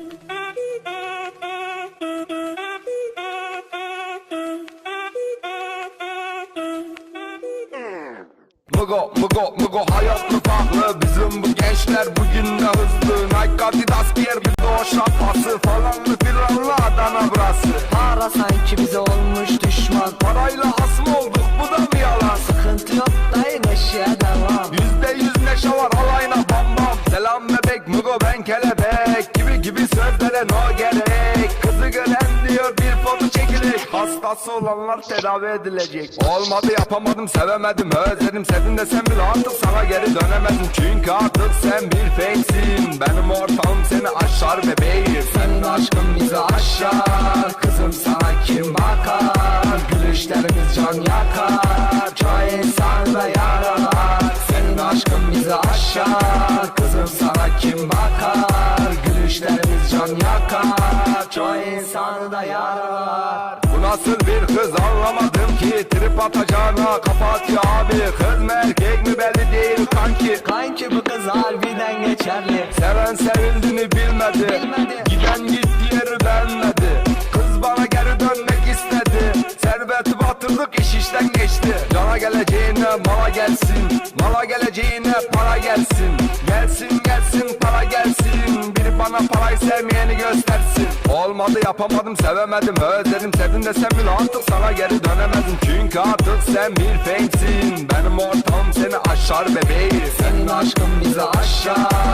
Mugo mugo mugo hayat mı farklı Bizim bu gençler bugün de hızlı. Nike Adidas giyer bir de o şapkası Falan mı? Filanlı Adana burası. Para sanki bize olmuş düşman. Parayla hasım olduk bu da mı yalan? Sıkıntı yok dayı neşeye devam. Yüzde yüz neşe var alayına bam bam. Selam bebek mugo ben kelebek Gibi sözlere no gerek. Kızı gören diyor bir foto çekilir. Hastası olanlar tedavi edilecek. Olmadı yapamadım sevemedim özledim. Sevdim desem bile artık sana geri dönemedim. Çünkü artık sen bir fakesin. Benim ortağım seni aşar bebeğim. Senin aşkın bizi aşar. Kızım sana kim bakar? Gülüşlerimiz can yakar. Çoğu insan da yaralar. Senin aşkın bizi aşar. Kızım sana kim bakar? Gülüşlerimiz can yakar Çoğu insanı da yaralar Bu nasıl bir kız anlamadım ki. Trip atacağına kapat ya abi. Kız mı erkek mi belli değil kanki. Kanki bu kız harbiden geçerli. Seven sevildiğini bilmedi. Bilmedi. Giden gitti yeri beğenmedi Kız bana geri dönmek istedi. Serveti batırdık iş işten geçti. Cana geleceğine mala gelsin. Mala geleceğine para gelsin. Gelsin gelsin para gelsin bana parayı sevmeyeni göstersin. Olmadı yapamadım sevemedim Özledim. Sevdim desem bile artık sana geri dönemedim Çünkü artık sen bir fakesin. Benim ortam seni aşar bebeğim. Senin aşkın bizi aşar